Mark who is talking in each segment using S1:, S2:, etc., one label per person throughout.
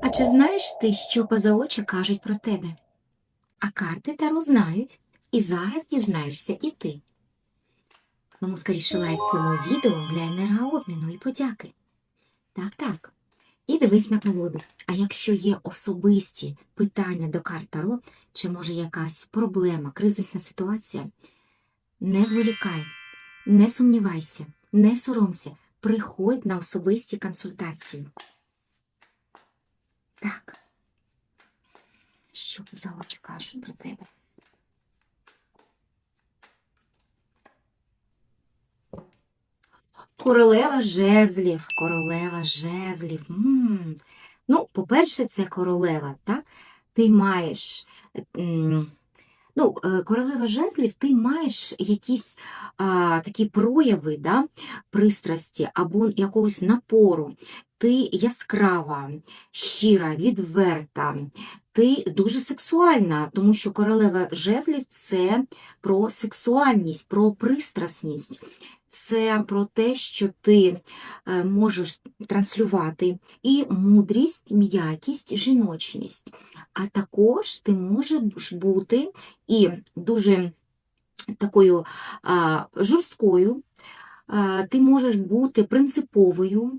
S1: А чи знаєш ти, що поза очі кажуть про тебе? А карти Таро знають, і зараз дізнаєшся і ти. Тому скоріше лайк цьому відео для енергообміну і подяки. Так, так. І дивись на колоду. А якщо є особисті питання до карт Таро, чи може якась проблема, кризисна ситуація, не зволікай, не сумнівайся, не соромся, приходь на особисті консультації. Так. За кажуть про тебе? Королева жезлів, королева жезлів. м Ну, по-перше, це королева, так? Ти маєш. м, Ну, е, королева жезлів, ти маєш якісь а, такі прояви да, пристрасті або якогось напору. Ти яскрава, щира, відверта, ти дуже сексуальна, тому що королева жезлів це про сексуальність, про пристрасність. Це про те, що ти е, можеш транслювати і мудрість, м'якість, жіночність. А також ти можеш бути і дуже такою жорсткою, ти можеш бути принциповою,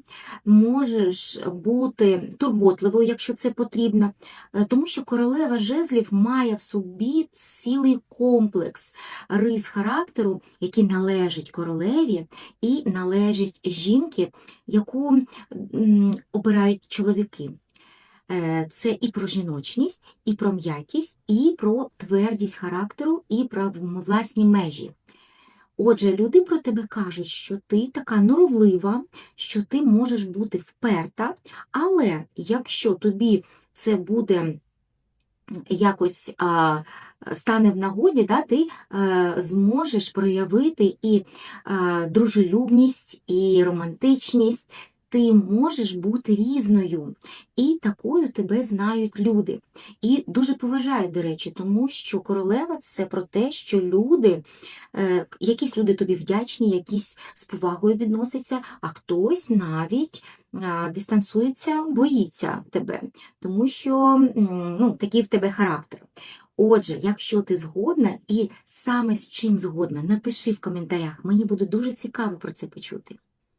S1: можеш бути турботливою, якщо це потрібно, Е, тому що королева жезлів має в собі цілий комплекс рис характеру, які належать королеві і належать жінки, яку обирають чоловіки. Е, Це і про жіночність, і про м'якість, і про твердість характеру, і про власні межі. Отже, люди про тебе кажуть, що ти така норовлива, що ти можеш бути вперта, але якщо тобі це буде якось а, стане в нагоді, да, ти а, зможеш проявити і а, дружелюбність, і романтичність. Ти можеш бути різною, і такою тебе знають люди. І дуже поважають, до речі, тому що королева це про те, що люди, е, якісь люди тобі вдячні, якісь з повагою відносяться, а хтось навіть дистанцується, боїться тебе, тому що ну, такий в тебе характер. Отже, якщо ти згодна і саме з чим згодна, напиши в коментарях. Мені буде дуже цікаво про це почути.